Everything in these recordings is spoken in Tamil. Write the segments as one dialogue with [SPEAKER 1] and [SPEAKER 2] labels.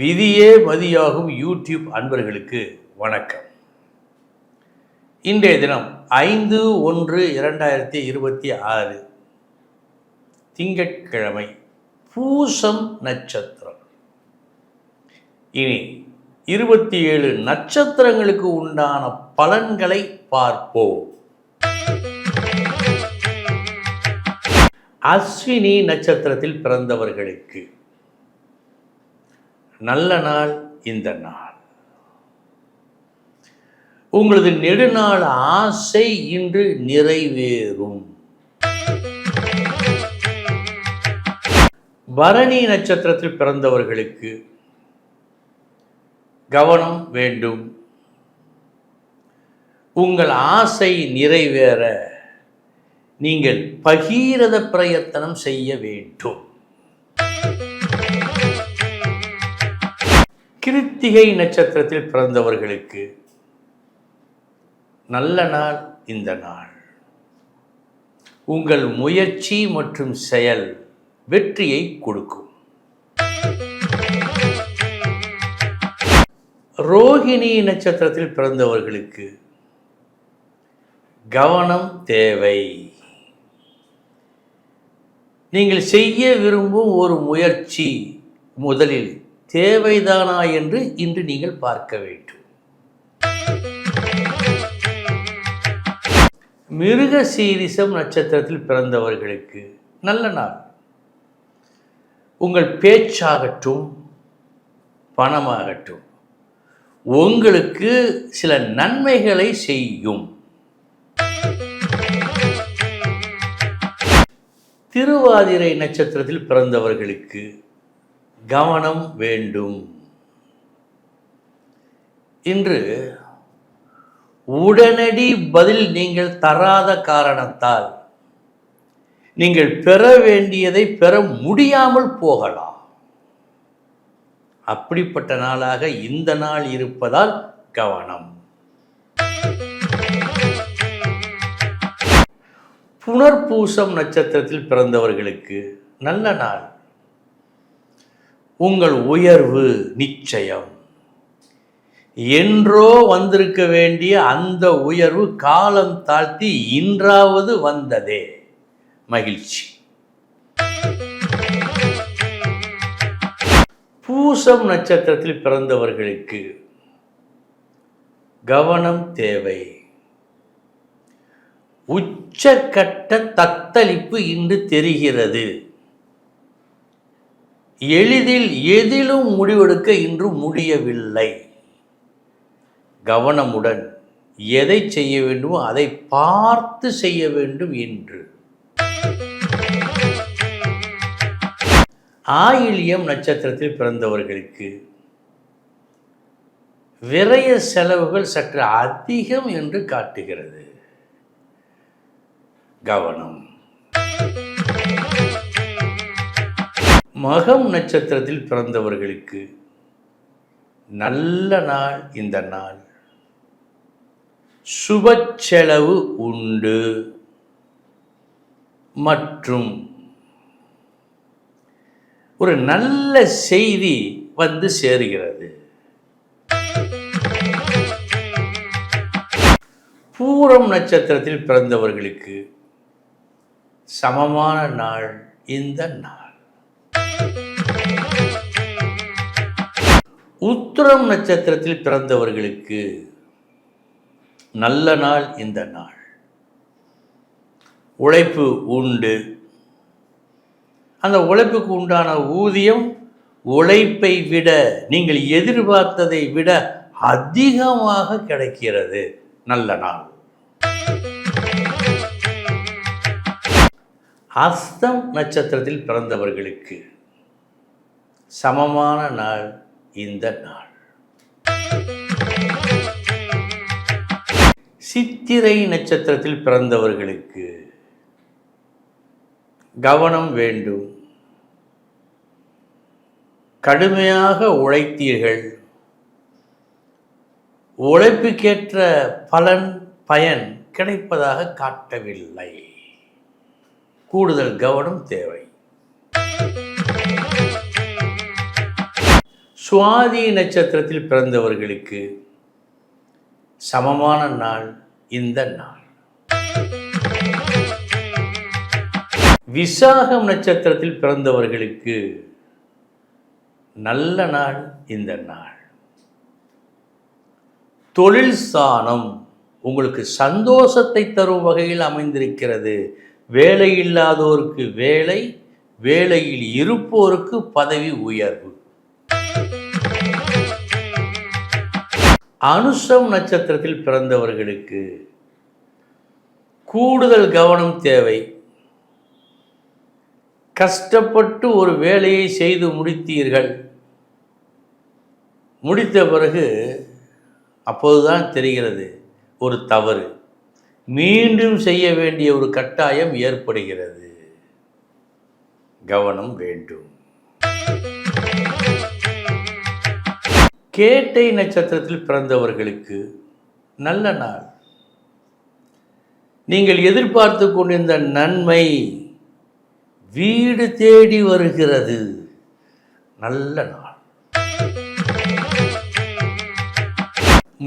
[SPEAKER 1] விதியே மதியாகும் யூடியூப் அன்பர்களுக்கு வணக்கம். இன்றைய தினம் ஐந்து ஒன்று இரண்டாயிரத்தி இருபத்தி ஆறு திங்கட்கிழமை பூசம் நட்சத்திரம். இனி இருபத்தி ஏழு நட்சத்திரங்களுக்கு உண்டான பலன்களை பார்ப்போம். அஸ்வினி நட்சத்திரத்தில் பிறந்தவர்களுக்கு நல்ல நாள் இந்த நாள். உங்களது நெடுநாள் ஆசை இன்று நிறைவேறும். பரணி நட்சத்திரத்தில் பிறந்தவர்களுக்கு கவனம் வேண்டும். உங்கள் ஆசை நிறைவேற நீங்கள் பகீரத பிரயத்தனம் செய்ய வேண்டும். கிருத்திகை நட்சத்திரத்தில் பிறந்தவர்களுக்கு நல்ல நாள் இந்த நாள். உங்கள் முயற்சி மற்றும் செயல் வெற்றியை கொடுக்கும். ரோகிணி நட்சத்திரத்தில் பிறந்தவர்களுக்கு கவனம் தேவை. நீங்கள் செய்ய விரும்பும் ஒரு முயற்சி முதலில் தேவைதானா என்று இன்று நீங்கள் பார்க்க வேண்டும். மிருக சீரிசம் நட்சத்திரத்தில் பிறந்தவர்களுக்கு நல்ல நாள். உங்கள் பேச்சாகட்டும் பணமாகட்டும் உங்களுக்கு சில நன்மைகளை செய்யும். திருவாதிரை நட்சத்திரத்தில் பிறந்தவர்களுக்கு கவனம் வேண்டும். இன்று உடனடி பதில் நீங்கள் தராத காரணத்தால் நீங்கள் பெற வேண்டியதை பெற முடியாமல் போகலாம். அப்படிப்பட்ட நாளாக இந்த நாள் இருப்பதால் கவனம். புனர்பூசம் நட்சத்திரத்தில் பிறந்தவர்களுக்கு நல்ல நாள். உங்கள் உயர்வு நிச்சயம். என்றோ வந்திருக்க வேண்டிய அந்த உயர்வு காலம் தாழ்த்தி இன்றாவது வந்ததே. மகிழ்ச்சி. பூசம் நட்சத்திரத்தில் பிறந்தவர்களுக்கு கவனம் தேவை. உச்சக்கட்ட தத்தளிப்பு இன்று தெரிகிறது. எளிதில் எதிலும் முடிவெடுக்க இன்று முடியவில்லை. கவனமுடன் எதை செய்ய வேண்டுமோ அதை பார்த்து செய்ய வேண்டும் என்று ஆயில்யம் நட்சத்திரத்தில் பிறந்தவர்களுக்கு விரய செலவுகள் சற்று அதிகம் என்று காட்டுகிறது. கவனம். மகம் நட்சத்திரத்தில் பிறந்தவர்களுக்கு நல்ல நாள் இந்த நாள். சுப செலவு உண்டு. மற்றும் ஒரு நல்ல செய்தி வந்து சேருகிறது. பூரம் நட்சத்திரத்தில் பிறந்தவர்களுக்கு சமமான நாள் இந்த நாள். உத்திரம் நட்சத்திரத்தில் பிறந்தவர்களுக்கு நல்ல நாள் இந்த நாள். உழைப்பு உண்டு. அந்த உழைப்புக்கு உண்டான ஊதியம் உழைப்பை விட நீங்கள் எதிர்பார்த்ததை விட அதிகமாக கிடைக்கிறது. நல்ல நாள். அஸ்தம் நட்சத்திரத்தில் பிறந்தவர்களுக்கு சமமான நாள் இந்த நாள். சித்திரை நட்சத்திரத்தில் பிறந்தவர்களுக்கு கவனம் வேண்டும். கடுமையாக உழைத்தீர்கள். உழைப்புக்கேற்ற பலன் பயன் கிடைப்பதாக காட்டவில்லை. கூடுதல் கவனம் தேவை. சுவாதி நட்சத்திரத்தில் பிறந்தவர்களுக்கு சமமான நாள் இந்த நாள். விசாகம் நட்சத்திரத்தில் பிறந்தவர்களுக்கு நல்ல நாள் இந்த நாள். தொழில் ஸ்தானம் உங்களுக்கு சந்தோஷத்தை தரும் வகையில் அமைந்திருக்கிறது. வேலை இல்லாதோருக்கு வேலை வேலையில் இருப்போருக்கு பதவி உயர்வு. அனுஷம் நட்சத்திரத்தில் பிறந்தவர்களுக்கு கூடுதல் கவனம் தேவை. கஷ்டப்பட்டு ஒரு வேலையை செய்து முடித்தீர்கள். முடித்த பிறகு அப்போதுதான் தெரிகிறது ஒரு தவறு. மீண்டும் செய்ய வேண்டிய ஒரு கட்டாயம் ஏற்படுகிறது. கவனம் வேண்டும். கேட்டை நட்சத்திரத்தில் பிறந்தவர்களுக்கு நல்ல நாள். நீங்கள் எதிர்பார்த்து கொண்டிருந்த நன்மை வீடு தேடி வருகிறது. நல்ல நாள்.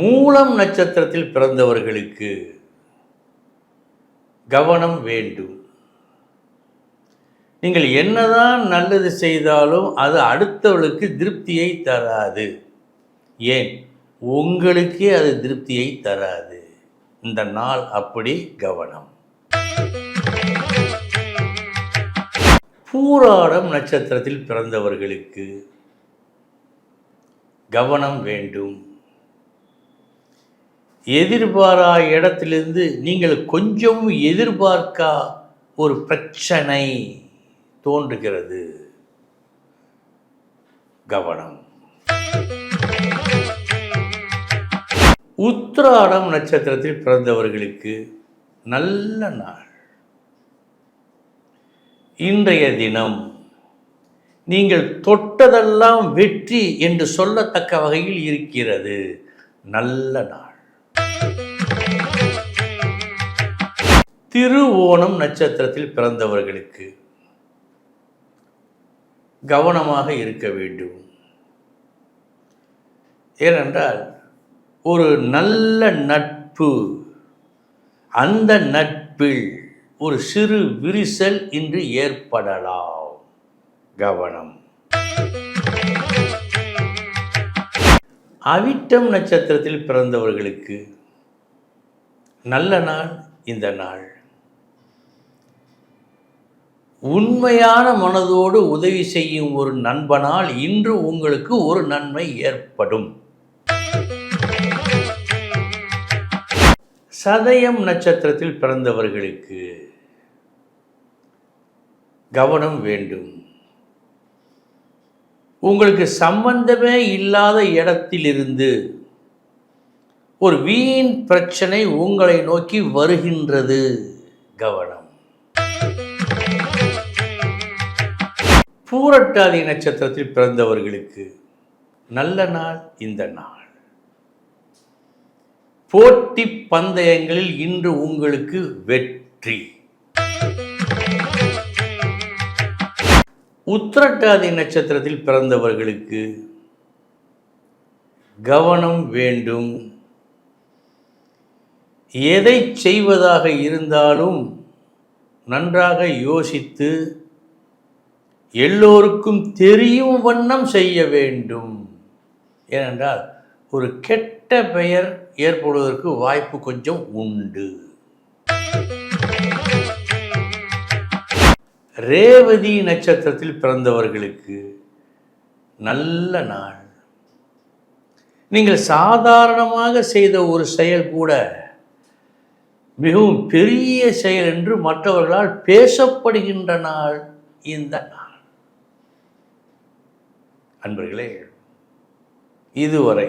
[SPEAKER 1] மூலம் நட்சத்திரத்தில் பிறந்தவர்களுக்கு கவனம் வேண்டும். நீங்கள் என்னதான் நல்லது செய்தாலும் அது அடுத்தவளுக்கு திருப்தியை தராது. ஏன்? உங்களுக்கே அது திருப்தியை தராது. இந்த நாள் அப்படி கவனம். பூராடம் நட்சத்திரத்தில் பிறந்தவர்களுக்கு கவனம் வேண்டும். எதிர்பாரா இடத்திலிருந்து நீங்கள் கொஞ்சம் எதிர்பார்க்கா ஒரு பிரச்சனை தோன்றுகிறது. கவனம். உத்திராடம் நட்சத்திரத்தில் பிறந்தவர்களுக்கு நல்ல நாள். இன்றைய தினம் நீங்கள் தொட்டதெல்லாம் வெற்றி என்று சொல்லத்தக்க வகையில் இருக்கிறது. நல்ல நாள். திருவோணம் நட்சத்திரத்தில் பிறந்தவர்களுக்கு கவனமாக இருக்க வேண்டும். ஏனென்றால் ஒரு நல்ல நட்பு. அந்த நட்பில் ஒரு சிறு விரிசல் இன்று ஏற்படலாம். கவனம். அவிட்டம் நட்சத்திரத்தில் பிறந்தவர்களுக்கு நல்ல நாள் இந்த நாள். உண்மையான மனதோடு உதவி செய்யும் ஒரு நண்பனால் இன்று உங்களுக்கு ஒரு நன்மை ஏற்படும். சதயம் நட்சத்திரத்தில் பிறந்தவர்களுக்கு கவனம் வேண்டும். உங்களுக்கு சம்பந்தமே இல்லாத இடத்திலிருந்து ஒரு வீண் பிரச்சனை உங்களை நோக்கி வருகின்றது. கவனம். பூரட்டாதி நட்சத்திரத்தில் பிறந்தவர்களுக்கு நல்ல நாள் இந்த நாள். போட்டி பந்தயங்களில் இன்று உங்களுக்கு வெற்றி. உத்திரட்டாதி நட்சத்திரத்தில் பிறந்தவர்களுக்கு கவனம் வேண்டும். எதை செய்வதாக இருந்தாலும் நன்றாக யோசித்து எல்லோருக்கும் தெரியும் வண்ணம் செய்ய வேண்டும். ஏனென்றால் ஒரு கெட்ட பெயர் ஏற்படுவதற்கு வாய்ப்பு கொஞ்சம் உண்டு. ரேவதி நட்சத்திரத்தில் பிறந்தவர்களுக்கு நல்ல நாள். நீங்கள் சாதாரணமாக செய்த ஒரு செயல் கூட மிகவும் பெரிய செயல் என்று மற்றவர்களால் பேசப்படுகின்ற நாள் இந்த நாள். அன்பர்களே இதுவரை